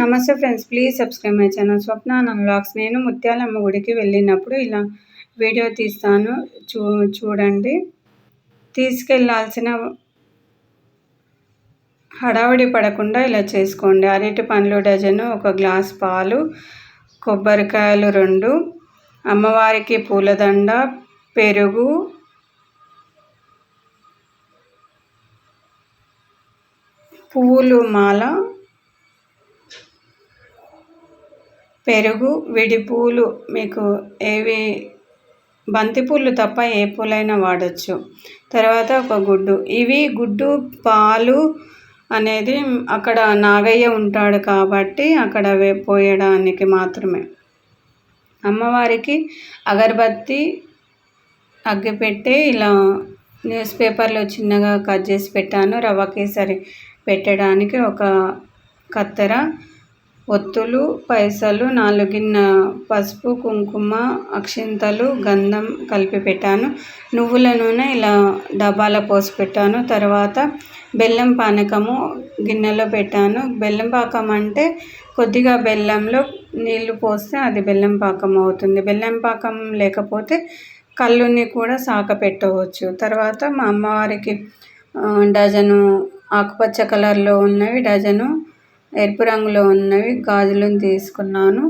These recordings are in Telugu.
నమస్తే friends please subscribe my channel Swapna unlocks నేను ముత్యాలమ్మ గుడికి వెళ్ళినప్పుడు ఇలా వీడియో తీస్తాను. చూ చూడండి. తీసుకెళ్ళాల్సిన హడావిడి పడకుండా ఇలా చేసుకోండి. అరటి పండ్లు డజను ఒక గ్లాస్ పాలు కొబ్బరికాయలు రెండు అమ్మవారికి పూలదండ పెరుగు పువ్వులు మాల పెరుగు విడిపూలు మీకు ఏవి బంతిపూలు తప్ప ఏ పూలైనా వాడచ్చు. తర్వాత ఒక గుడ్డు. ఇవి గుడ్డు పాలు అనేది అక్కడ నాగయ్య ఉంటాడు కాబట్టి అక్కడ పోయడానికి మాత్రమే. అమ్మవారికి అగరబత్తి అగ్గిపెట్టి ఇలా న్యూస్ పేపర్లో చిన్నగా కట్ చేసి పెట్టాను. రవ్వ కేసరి పెట్టడానికి ఒక కత్తెర ఒత్తులు పైసలు నాలుగిన్న పసుపు కుంకుమ అక్షింతలు గంధం కలిపి పెట్టాను. నువ్వుల నూనె ఇలా డబ్బాలో పోసి పెట్టాను. తర్వాత బెల్లం పానకము గిన్నెలో పెట్టాను. బెల్లం పాకం అంటే కొద్దిగా బెల్లంలో నీళ్ళు పోస్తే అది బెల్లం పాకం అవుతుంది. బెల్లం పాకం లేకపోతే కళ్ళుని కూడా సాక పెట్టవచ్చు. తర్వాత మా అమ్మవారికి డజను ఆకుపచ్చ కలర్లో ఉన్నవి డజను ఎరుపు రంగులో ఉన్నవి గాజులను తీసుకున్నాను.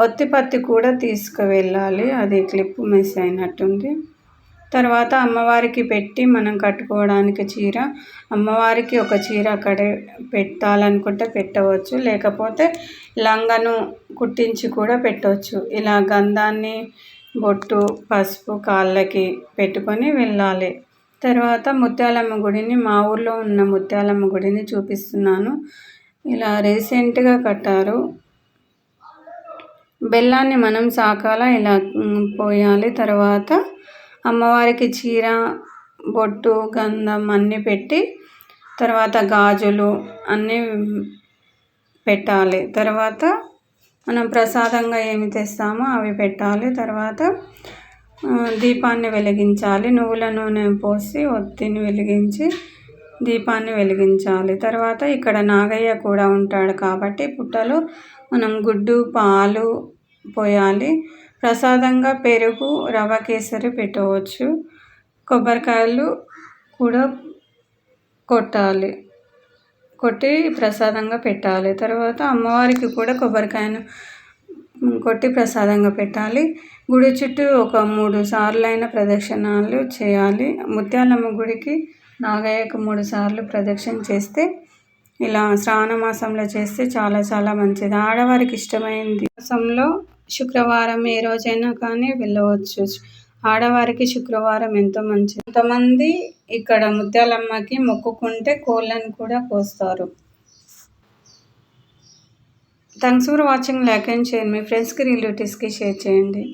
ఒత్తిపత్తి కూడా తీసుకువెళ్ళాలి. అది క్లిప్ మిస్ అయినట్టుంది. తర్వాత అమ్మవారికి పెట్టి మనం కట్టుకోవడానికి చీర. అమ్మవారికి ఒక చీర అక్కడే పెట్టాలనుకుంటే పెట్టవచ్చు. లేకపోతే లంగను కుట్టించి కూడా పెట్టవచ్చు. ఇలా గంధాన్ని బొట్టు పసుపు కాళ్ళకి పెట్టుకొని వెళ్ళాలి. తర్వాత ముత్యాలమ్మ గుడిని మా ఊర్లో ఉన్న ముత్యాలమ్మ గుడిని చూపిస్తున్నాను. ఇలా రీసెంట్గా కట్టారు. బెల్లాన్ని మనం సాకాల ఇలా పోయాలి. తర్వాత అమ్మవారికి చీర బొట్టు గంధం అన్నీ పెట్టి తర్వాత గాజులు అన్నీ పెట్టాలి. తర్వాత మనం ప్రసాదంగా ఏమి తెస్తామో అవి పెట్టాలి. తర్వాత దీపాన్ని వెలిగించాలి. నువ్వుల నూనె పోసి ఒత్తిని వెలిగించి దీపాన్ని వెలిగించాలి. తర్వాత ఇక్కడ నాగయ్య కూడా ఉంటాడు కాబట్టి పుట్టలో మనం గుడ్డు పాలు పోయాలి. ప్రసాదంగా పెరుగు రవ కేసరి పెట్టవచ్చు. కొబ్బరికాయలు కూడా కొట్టాలి. కొట్టి ప్రసాదంగా పెట్టాలి. తర్వాత అమ్మవారికి కూడా కొబ్బరికాయను కొట్టి ప్రసాదంగా పెట్టాలి. గుడి చుట్టూ ఒక మూడు సార్లైన ప్రదక్షిణాలు చేయాలి. ముత్యాలమ్మ గుడికి నాగయ్యకు మూడు సార్లు ప్రదక్షిణ చేస్తే ఇలా శ్రావణ మాసంలో చేస్తే చాలా చాలా మంచిది. ఆడవారికి ఇష్టమైంది. మాసంలో శుక్రవారం ఏ రోజైనా కానీ వెళ్ళవచ్చు. ఆడవారికి శుక్రవారం ఎంతో మంచిది. కొంతమంది ఇక్కడ ముత్యాలమ్మకి మొక్కుకుంటే కోళ్ళను కూడా కోస్తారు. Thanks for watching like and share మీ ఫ్రెండ్స్కి రిలేటివ్స్కి షేర్ చేయండి.